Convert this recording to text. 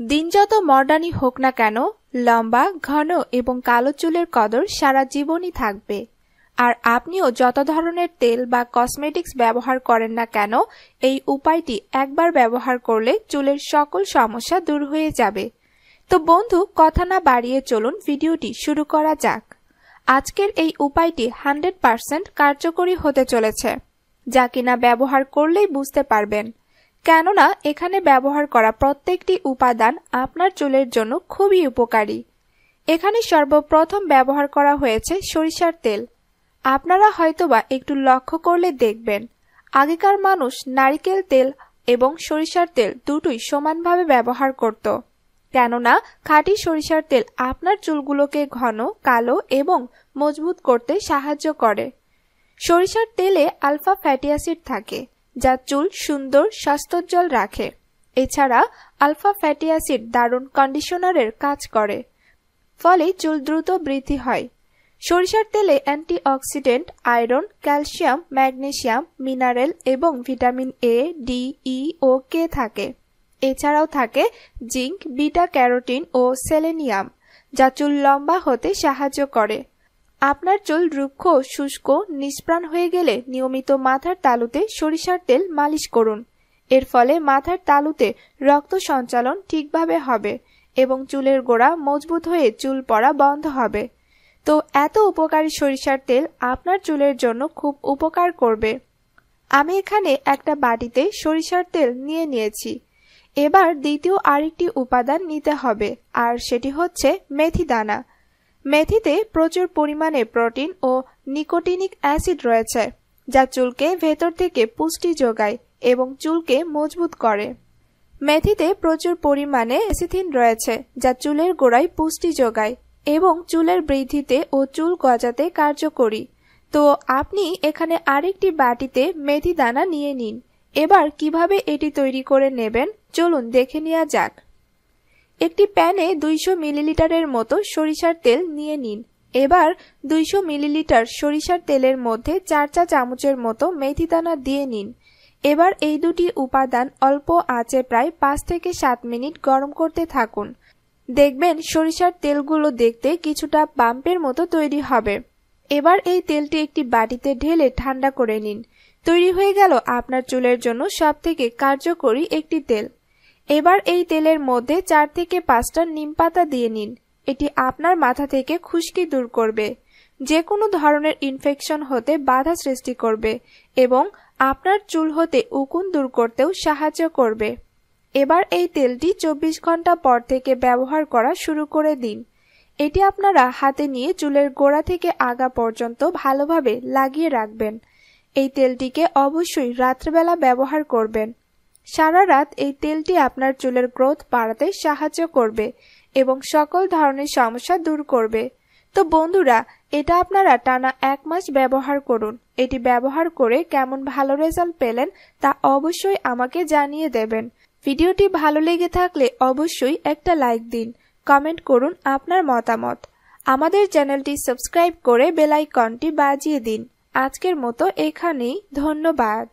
দিন যত মডার্নই হোক না কেন, লম্বা, ঘন এবং কালো চুলের কদর সারা জীবনই থাকবে। আর আপনিও যত ধরনের তেল বা কসমেটিক্স ব্যবহার করেন না কেন, এই উপায়টি একবার ব্যবহার করলে চুলের সকল সমস্যা দূর হয়ে যাবে। তো বন্ধু, কথা না বাড়িয়ে চলুন ভিডিওটি শুরু করা যাক। আজকের এই উপায়টি হান্ড্রেড পার্সেন্ট কার্যকরী হতে চলেছে। যা কিনা ব্যবহার করলেই বুঝতে পারবেন। কেননা এখানে ব্যবহার করা প্রত্যেকটি উপাদান আপনার চুলের জন্য খুবই উপকারী। এখানে সর্বপ্রথম ব্যবহার করা হয়েছে সরিষার তেল। আপনারা হয়তোবা একটু লক্ষ্য করলে দেখবেন, আগেকার মানুষ নারিকেল তেল এবং সরিষার তেল দুটোই সমানভাবে ব্যবহার করত। কেননা খাঁটি সরিষার তেল আপনার চুলগুলোকে ঘন, কালো এবং মজবুত করতে সাহায্য করে। সরিষার তেলে আলফা ফ্যাটি অ্যাসিড থাকে। যা চুল সুন্দর স্বাস্থ্যোজ্জ্বল রাখে। এছাড়া আলফা ফ্যাটি অ্যাসিড দারুণ কন্ডিশনারের কাজ করে। ফলে চুল দ্রুত বৃদ্ধি হয়। সরিষার তেলে antioxidant, iron, calcium, magnesium, mineral এবং ভিটামিন এ ডি ই ও কে থাকে। এছাড়াও থাকে জিঙ্ক, বিটা ক্যারোটিন ও সেলেনিয়াম, যা চুল লম্বা হতে সাহায্য করে। আপনার চুল রুক্ষ, শুষ্ক, নিষ্প্রাণ হয়ে গেলে নিয়মিত মাথার তালুতে সরিষার তেল মালিশ করুন। এর ফলে মাথার তালুতে রক্ত সঞ্চালন ঠিকভাবে হবে এবং চুলের গোড়া মজবুত হয়ে চুল পড়া বন্ধ হবে। তো এত উপকারী সরিষার তেল আপনার চুলের জন্য খুব উপকার করবে। আমি এখানে একটা বাটিতে সরিষার তেল নিয়ে নিয়েছি। এবার দ্বিতীয় আরেকটি উপাদান নিতে হবে, আর সেটি হচ্ছে মেথি দানা মেথিতে প্রচুর পরিমাণে প্রোটিন ও নিকোটিনিক অ্যাসিড রয়েছে, যা চুলকে ভেতর থেকে পুষ্টি যোগায় এবং চুলকে মজবুত করে। মেথিতে প্রচুর পরিমাণে অ্যাসিথিন রয়েছে, যা চুলের গোড়ায় পুষ্টি যোগায় এবং চুলের বৃদ্ধিতে ও চুল গজাতে কার্যকরী। তো আপনি এখানে আরেকটি বাটিতে মেথি দানা নিয়ে নিন। এবার কীভাবে এটি তৈরি করে নেবেন, চলুন দেখে নেওয়া যাক। একটি প্যানে দুইশো মিলিলিটারের মতো সরিষার তেল নিয়ে নিন। এবার দুইশো মিলিলিটার সরিষার তেলের মধ্যে চার চা চামচের মতো মেথি দানা দিয়ে নিন। এবার এই দুটি উপাদান অল্প আঁচে প্রায় পাঁচ থেকে সাত মিনিট গরম করতে থাকুন। দেখবেন সরিষার তেলগুলো দেখতে কিছুটা পাম্পের মতো তৈরি হবে। এবার এই তেলটি একটি বাটিতে ঢেলে ঠান্ডা করে নিন। তৈরি হয়ে গেল আপনার চুলের জন্য সব থেকে কার্যকরী একটি তেল। এবার এই তেলের মধ্যে চার থেকে পাঁচটা নিম পাতা দিয়ে নিন। এটি আপনার মাথা থেকে খুশকি দূর করবে। যে কোনো ধরনের ইনফেকশন হতে বাধা সৃষ্টি করবে এবং আপনার চুল হতে উকুন দূর করতেও সাহায্য করবে। এবার এই তেলটি চব্বিশ ঘণ্টা পর থেকে ব্যবহার করা শুরু করে দিন। এটি আপনারা হাতে নিয়ে চুলের গোড়া থেকে আগা পর্যন্ত ভালোভাবে লাগিয়ে রাখবেন। এই তেলটিকে অবশ্যই রাত্রেবেলা ব্যবহার করবেন। সারা রাত এই তেলটি আপনার চুলের গ্রোথ বাড়াতে সাহায্য করবে এবং সকল ধরনের সমস্যা দূর করবে। তো বন্ধুরা, এটা আপনারা টানা এক মাস ব্যবহার করুন। এটি ব্যবহার করে কেমন ভালো রেজাল্ট পেলেন তা অবশ্যই আমাকে জানিয়ে দেবেন। ভিডিওটি ভালো লেগে থাকলে অবশ্যই একটা লাইক দিন, কমেন্ট করুন আপনার মতামত। আমাদের চ্যানেলটি সাবস্ক্রাইব করে বেলাইকনটি বাজিয়ে দিন। আজকের মতো এখানেই, ধন্যবাদ।